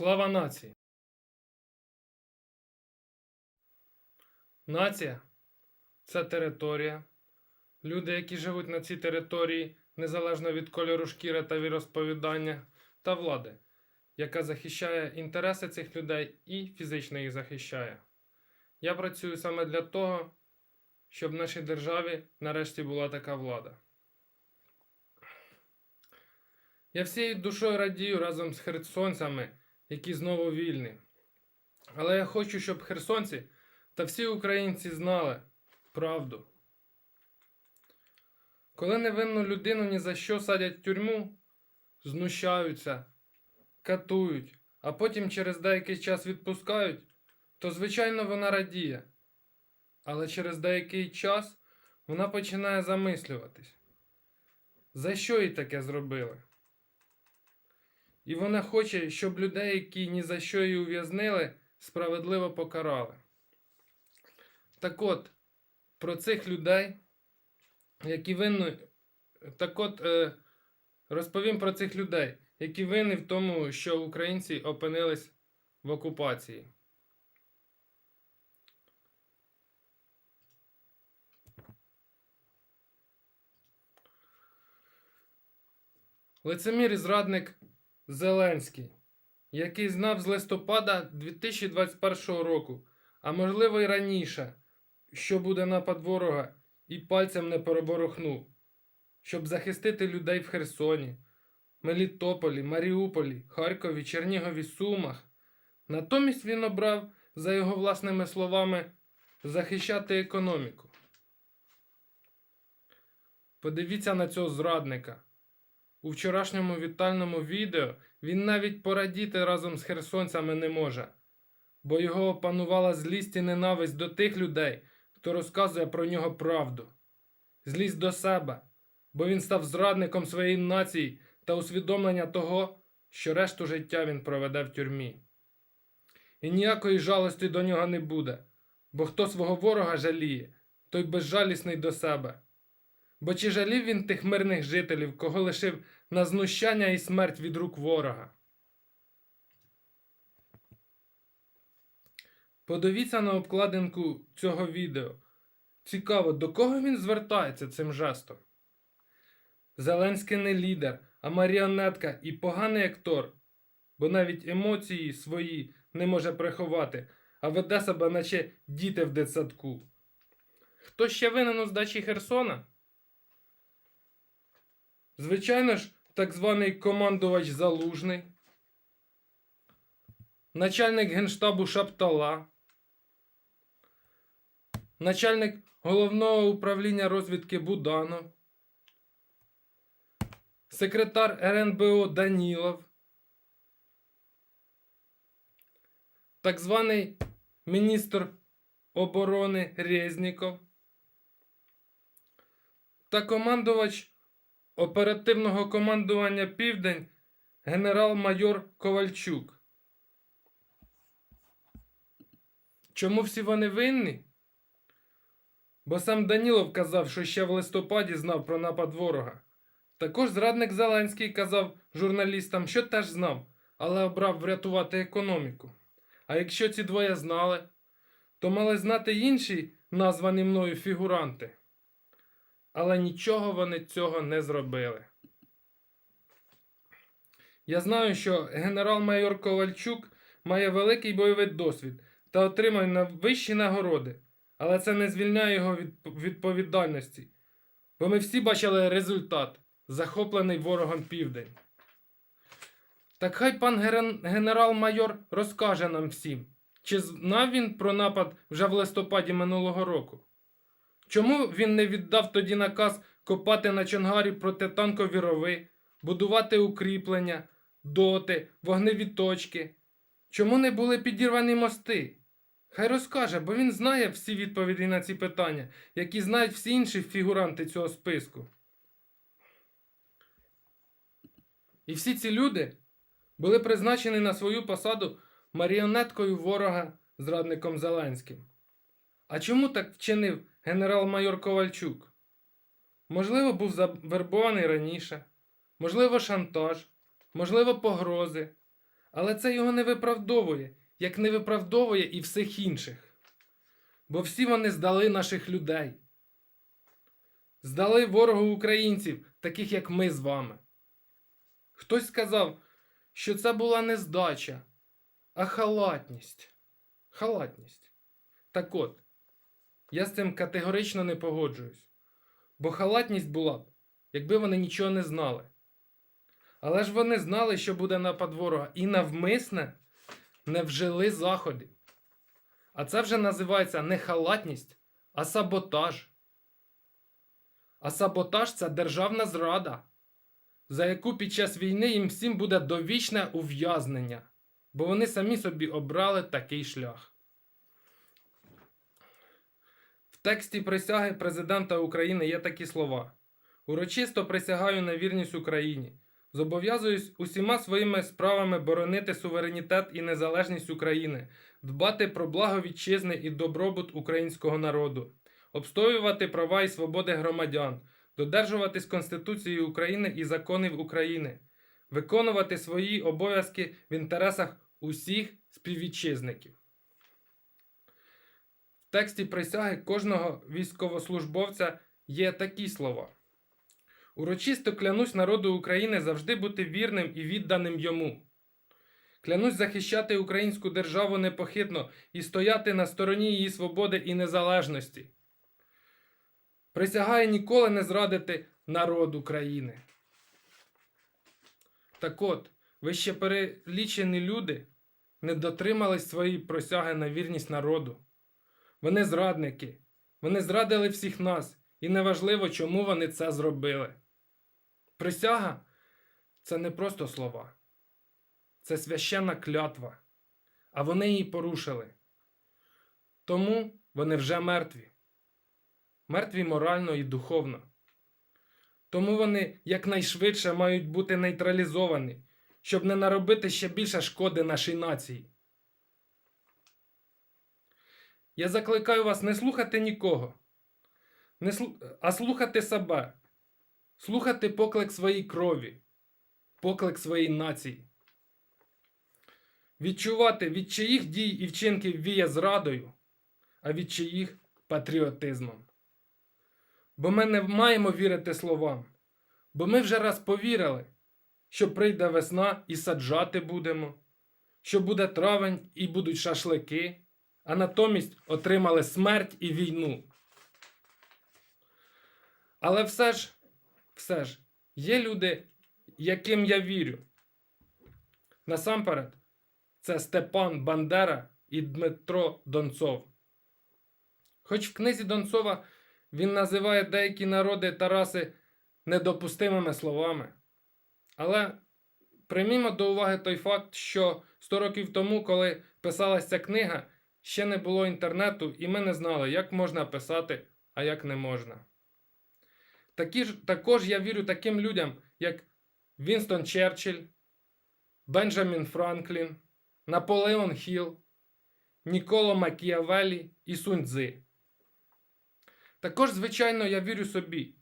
Слава нації! Нація це територія. Люди, які живуть на цій території, незалежно від кольору шкіри та віросповідання, та влади, яка захищає інтереси цих людей і фізично їх захищає. Я працюю саме для того, щоб в нашій державі нарешті була така влада. Я всією душою радію разом з херсонцями, які знову вільні. Але я хочу, щоб херсонці та всі українці знали правду. Коли невинну людину ні за що садять в тюрму, знущаються, катують, а потім через деякий час відпускають, то звичайно вона радіє. Але через деякий час вона починає замислюватись, за що їй таке зробили. І вона хоче, щоб людей, які ні за що її ув'язнили, справедливо покарали. Так от, про цих людей, які винні, так от, е, розповім про цих людей, які винні в тому, що українці опинились в окупації. Лицемір і зрадник Зеленський, який знав з листопада 2021 року, а можливо й раніше, що буде напад ворога, і пальцем не переборохнув, щоб захистити людей в Херсоні, Мелітополі, Маріуполі, Харкові, Чернігові, Сумах. Натомість він обрав, за його власними словами, захищати економіку. Подивіться на цього зрадника. У вчорашньому вітальному відео він навіть порадіти разом з херсонцями не може, бо його опанувала злість і ненависть до тих людей, хто розказує про нього правду. Злість до себе, бо він став зрадником своєї нації та усвідомлення того, що решту життя він проведе в тюрмі. І ніякої жалості до нього не буде, бо хто свого ворога жаліє, той безжалісний до себе. Бо чи жалів він тих мирних жителів, кого лишив на знущання і смерть від рук ворога? Подивіться на обкладинку цього відео. Цікаво, до кого він звертається цим жестом? Зеленський не лідер, а маріонетка і поганий актор, бо навіть емоції свої не може приховати, а веде себе, наче діти в дитсадку. Хто ще винен у здачі Херсона? Звичайно ж, так званий командувач Залужний, начальник генштабу Шаптала, начальник головного управління розвідки Буданов, секретар РНБО Данілов, так званий міністр оборони Резніков та командувач оперативного командування Південь генерал-майор Ковальчук. Чому всі вони винні? Бо сам Данілов казав, що ще в листопаді знав про напад ворога. Також зрадник Зеленський казав журналістам, що теж знав, але обрав врятувати економіку. А якщо ці двоє знали, то мали знати інші названі мною фігуранти. Але нічого вони цього не зробили. Я знаю, що генерал-майор Ковальчук має великий бойовий досвід та отримав на вищі нагороди, але це не звільняє його від відповідальності. Бо ми всі бачили результат, захоплений ворогом південь. Так хай пан генерал-майор розкаже нам всім, чи знав він про напад вже в листопаді минулого року. Чому він не віддав тоді наказ копати на Чонгарі протитанкові рови, будувати укріплення, доти, вогневі точки? Чому не були підірвані мости? Хай розкаже, бо він знає всі відповіді на ці питання, які знають всі інші фігуранти цього списку. І всі ці люди були призначені на свою посаду маріонеткою ворога зрадником Зеленським. А чому так вчинив генерал-майор Ковальчук? Можливо, був завербований раніше, можливо, шантаж, можливо, погрози. Але це його не виправдовує, як не виправдовує і всіх інших. Бо всі вони здали наших людей. Здали ворогу українців, таких як ми з вами. Хтось сказав, що це була не здача, а халатність. Халатність. Так от, я з цим категорично не погоджуюсь. Бо халатність була б, якби вони нічого не знали. Але ж вони знали, що буде напад ворога, і навмисне не вжили заходів. А це вже називається не халатність, а саботаж. А саботаж це державна зрада, за яку під час війни їм всім буде довічне ув'язнення, бо вони самі собі обрали такий шлях. В тексті присяги президента України є такі слова: Урочисто присягаю на вірність Україні. Зобов'язуюсь усіма своїми справами боронити суверенітет і незалежність України, дбати про благо вітчизни і добробут українського народу, обстоювати права і свободи громадян, додержуватись Конституції України і законів України, виконувати свої обов'язки в інтересах усіх співвітчизників. В тексті присяги кожного військовослужбовця є такі слова. Урочисто клянусь народу України завжди бути вірним і відданим йому. Клянусь захищати українську державу непохитно і стояти на стороні її свободи і незалежності. Присягаю ніколи не зрадити народ України. Так от, вище перелічені люди не дотримались своєї присяги на вірність народу. Вони зрадники. Вони зрадили всіх нас, і неважливо, чому вони це зробили. Присяга це не просто слова, це священна клятва, а вони її порушили. Тому вони вже мертві. Мертві морально і духовно. Тому вони якнайшвидше мають бути нейтралізовані, щоб не наробити ще більше шкоди нашій нації. Я закликаю вас не слухати нікого, не слу... а слухати себе, слухати поклик своїй крові, поклик своїй нації. Відчувати, від чиїх дій і вчинків віє зрадою, а від чиїх патріотизмом. Бо ми не маємо вірити словам, бо ми вже раз повірили, що прийде весна і саджати будемо, що буде травень і будуть шашлики, а натомість отримали смерть і війну. Але все ж, все ж, є люди, яким я вірю. Насамперед, це Степан Бандера і Дмитро Донцов. Хоч в книзі Донцова він називає деякі народи Тараси недопустимими словами. Але приймімо до уваги той факт, що 100 років тому, коли писалася книга, ще не було інтернету, і ми не знали, як можна писати, а як не можна. Такі ж, також я вірю таким людям, як Вінстон Черчилль, Бенджамін Франклін, Наполеон Хіл, Ніколо Макіавелі і Сунь Цзи. Також, звичайно, я вірю собі,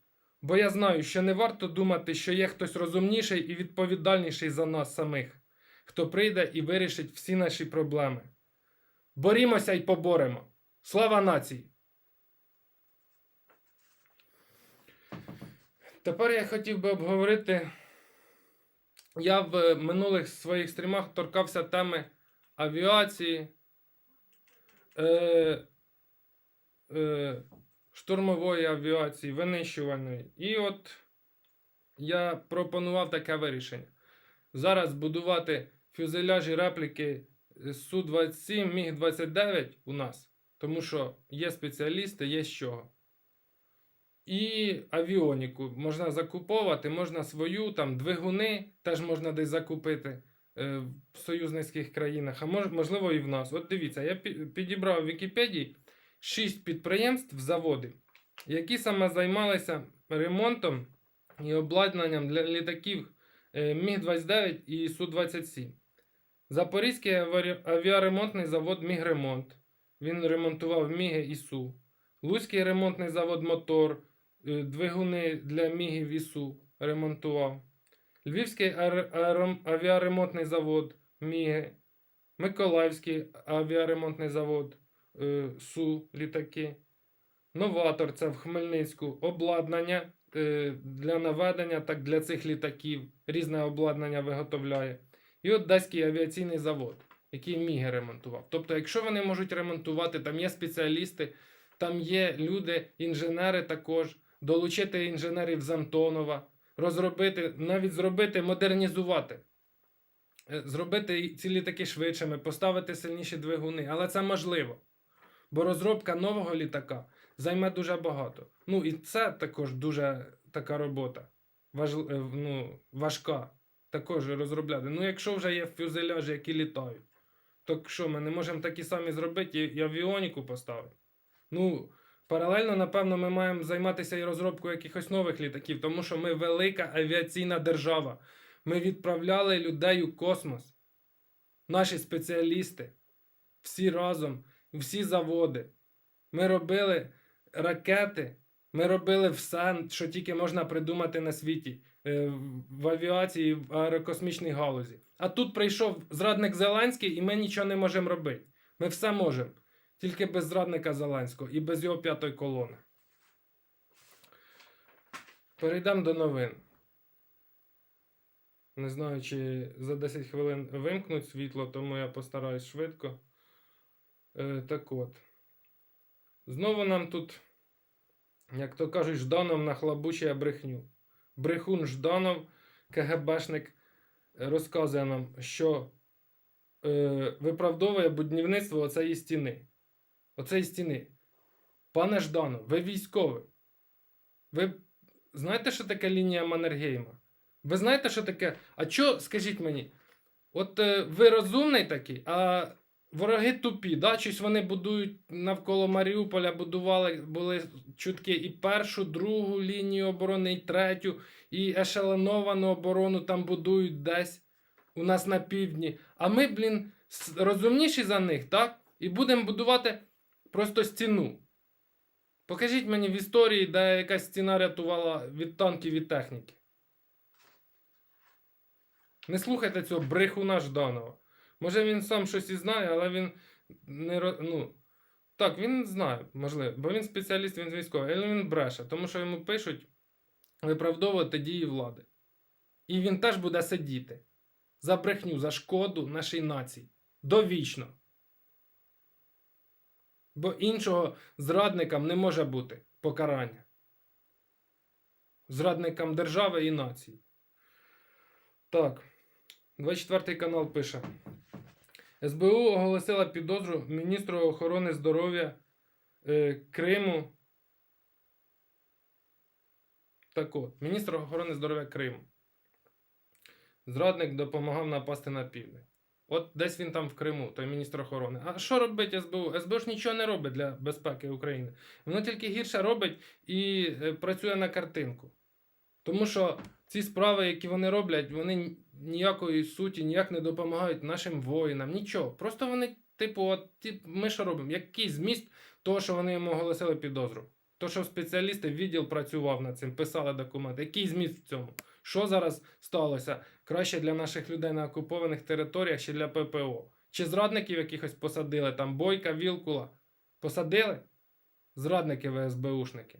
бо я знаю, що не варто думати, що є хтось розумніший і відповідальніший за нас самих, хто прийде і вирішить всі наші проблеми. Борімося і поборемо. Слава нації! Тепер я хотів би обговорити. Я в минулих своїх стрімах торкався теми авіації, е, е, штурмової авіації, винищувальної. І от я пропонував таке вирішення. Зараз будувати фюзеляжі репліки Су-27, Міг-29 у нас, тому що є спеціалісти, є з чого. І авіоніку можна закуповувати, можна свою, там двигуни теж можна десь закупити е, в союзницьких країнах, а мож, можливо і в нас. От дивіться, я підібрав в Вікіпедії 6 підприємств, заводів, які саме займалися ремонтом і обладнанням для літаків е, Міг-29 і Су-27. Запорізький авіаремонтний завод Мігремонт. Він ремонтував Міги і Су. Луцький ремонтний завод Мотор, е, двигуни для Мігів і Су ремонтував. Львівський авіаремонтний завод Міги, Миколаївський авіаремонтний завод, е, Су літаки, Новатор це в Хмельницьку, обладнання е, для наведення, так для цих літаків, різне обладнання виготовляє. І Одеський авіаційний завод, який Міги ремонтував. Тобто, якщо вони можуть ремонтувати, там є спеціалісти, там є люди, інженери також, долучити інженерів з Антонова, розробити, навіть зробити, модернізувати. Е, Зробити ці літаки швидшими, поставити сильніші двигуни, але це можливо. Бо розробка нового літака займе дуже багато. Ну і це також дуже така робота. Важ, е, ну, важка. Також розробляти. Ну, якщо вже є фюзеляжі, які літають, то що, ми не можемо такі самі зробити і, авіоніку поставити? Ну, паралельно, напевно, ми маємо займатися і розробкою якихось нових літаків, тому що ми велика авіаційна держава. Ми відправляли людей у космос. Наші спеціалісти, всі разом, всі заводи. Ми робили ракети, ми робили все, що тільки можна придумати на світі е, в авіації, в аерокосмічній галузі. А тут прийшов зрадник Зеленський, і ми нічого не можемо робити. Ми все можемо. Тільки без зрадника Зеленського і без його п'ятої колони. Перейдемо до новин. Не знаю, чи за 10 хвилин вимкнуть світло, тому я постараюсь швидко. Е, так от. Знову нам тут, як то кажуть, Жданов нахлабучує брехню. Брехун Жданов, КГБшник, розказує нам, що е, виправдовує будівництво оцеї стіни. Оцеї стіни. Пане Жданов, ви військовий. Ви знаєте, що таке лінія Маннергейма? Ви знаєте, що таке? А що, скажіть мені, от е, ви розумний такий, а вороги тупі, да? Щось вони будують навколо Маріуполя, будували, були чутки і першу, другу лінію оборони, і третю, і ешелоновану оборону там будують десь у нас на півдні. А ми, блін, розумніші за них, так? І будемо будувати просто стіну. Покажіть мені в історії, де якась стіна рятувала від танків і техніки. Не слухайте цього брехуна Жданова. Може він сам щось і знає, але він не ну, Так, він знає, можливо, бо він спеціаліст, він військовий, але він бреше, тому що йому пишуть виправдовувати дії влади. І він теж буде сидіти за брехню, за шкоду нашій нації. Довічно. Бо іншого зрадникам не може бути покарання. Зрадникам держави і нації. Так. 24 канал пише. СБУ оголосила підозру міністру охорони здоров'я е, Криму. Так от, міністр охорони здоров'я Криму. Зрадник допомагав напасти на південь. От десь він там в Криму, той міністр охорони. А що робить СБУ? СБУ ж нічого не робить для безпеки України. Воно тільки гірше робить і е, працює на картинку. Тому що ці справи, які вони роблять, вони ніякої суті ніяк не допомагають нашим воїнам, нічого. Просто вони, типу, от, ті- ми що робимо? Який зміст того, що вони йому оголосили підозру? То, що спеціалісти відділ працював над цим, писали документи. Який зміст в цьому? Що зараз сталося? Краще для наших людей на окупованих територіях чи для ППО? Чи зрадників якихось посадили? Там Бойка, Вілкула? Посадили? Зрадники ВСБУшники.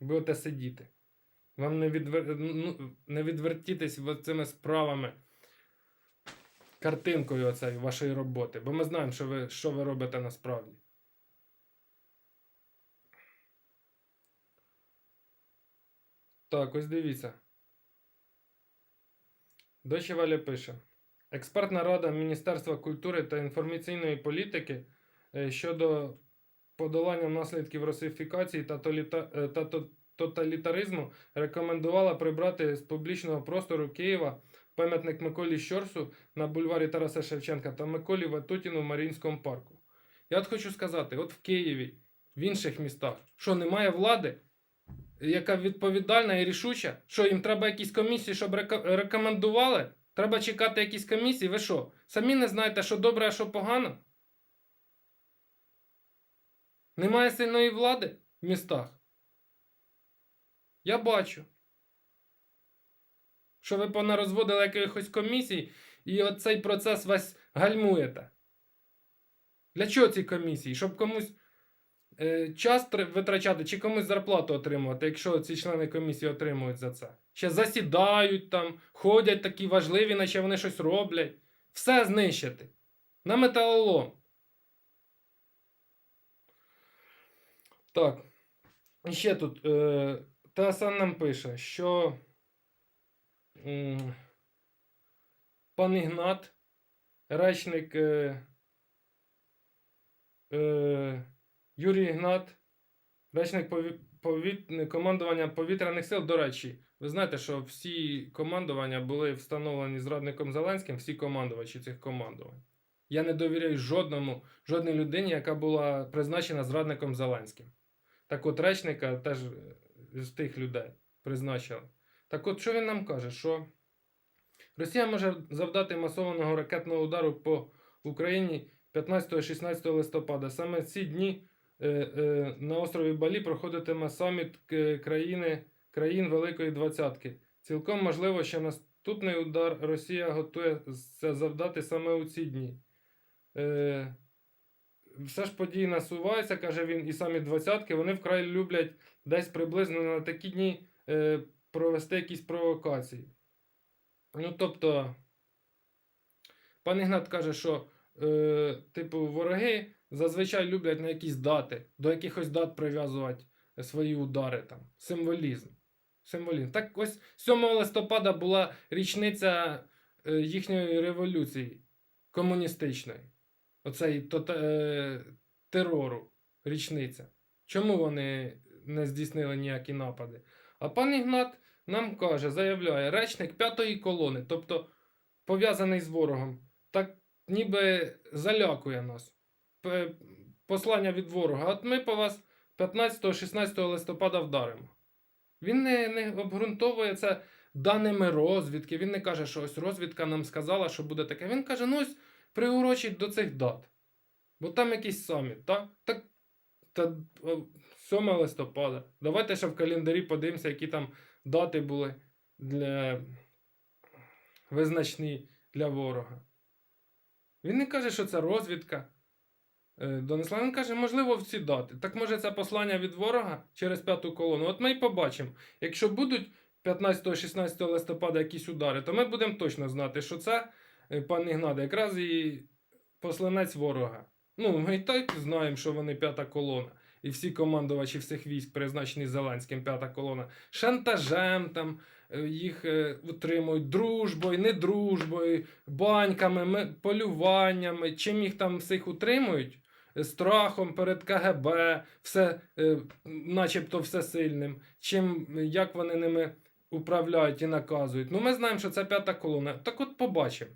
Будете сидіти. Вам не, відвер... ну, не відвертітись цими справами, картинкою оцеї вашої роботи, бо ми знаємо, що ви, що ви робите насправді. Так, ось дивіться. Дочі Валя пише. Експертна рада Міністерства культури та інформаційної політики е, щодо подолання наслідків русифікації та, толіта... е, та тоталітаризму рекомендувала прибрати з публічного простору Києва пам'ятник Миколі Щорсу на бульварі Тараса Шевченка та Миколі Ватутіну в Маріїнському парку. Я от хочу сказати: от в Києві, в інших містах, що немає влади, яка відповідальна і рішуча, що їм треба якісь комісії, щоб рекомендували? Треба чекати якісь комісії? Ви що? Самі не знаєте, що добре, а що погано? Немає сильної влади в містах? Я бачу. Що ви понарозводили якихось комісій і оцей процес весь гальмуєте. Для чого ці комісії? Щоб комусь е, час витрачати чи комусь зарплату отримувати, якщо ці члени комісії отримують за це. Ще засідають там, ходять такі важливі, наче вони щось роблять. Все знищити. На металолом. Так. І ще тут е, ТСН нам пише, що пан Ігнат, речник е, е, Юрій Ігнат, речник пові- повіт- командування повітряних сил. До речі, ви знаєте, що всі командування були встановлені зрадником Зеленським, всі командувачі цих командувань. Я не довіряю жодному, жодній людині, яка була призначена зрадником Зеленським. Так от речника теж з тих людей призначили. Так от, що він нам каже? Що Росія може завдати масованого ракетного удару по Україні 15-16 листопада. Саме ці дні е, е, на острові Балі проходитиме саміт країни, країн Великої Двадцятки. Цілком можливо, що наступний удар Росія готується завдати саме у ці дні. Е, все ж події насуваються, каже він, і самі двадцятки, вони вкрай люблять десь приблизно на такі дні е, провести якісь провокації. Ну, тобто, пан Ігнат каже, що, е, типу, вороги зазвичай люблять на якісь дати, до якихось дат прив'язувати свої удари там. Символізм. Символізм. Так ось 7 листопада була річниця е, їхньої революції комуністичної. Оцей тота, е, терору, річниця. Чому вони не здійснили ніякі напади? А пан Ігнат нам каже, заявляє, речник п'ятої колони, тобто пов'язаний з ворогом, так ніби залякує нас. Послання від ворога. От ми по вас 15-16 листопада вдаримо. Він не, не обґрунтовує це даними розвідки. Він не каже, що ось розвідка нам сказала, що буде таке. Він каже, ну ось приурочить до цих дат. Бо там якийсь саміт, так? Так та, е, 7 листопада. Давайте ще в календарі подивимося, які там дати були для визначні для ворога. Він не каже, що це розвідка. е, Донесла. Він каже, можливо, в ці дати. Так може це послання від ворога через п'яту колону. От ми й побачимо. Якщо будуть 15-16 листопада якісь удари, то ми будемо точно знати, що це пан Ігнат, якраз і посланець ворога. Ну, ми і так знаємо, що вони п'ята колона. І всі командувачі всіх військ, призначені Зеленським, п'ята колона, шантажем там е, їх е, утримують дружбою, недружбою, баньками, полюваннями, чим їх там всіх утримують, Е, страхом перед КГБ, все, е, начебто всесильним, чим, як вони ними управляють і наказують. Ну, ми знаємо, що це п'ята колона. Так от побачимо.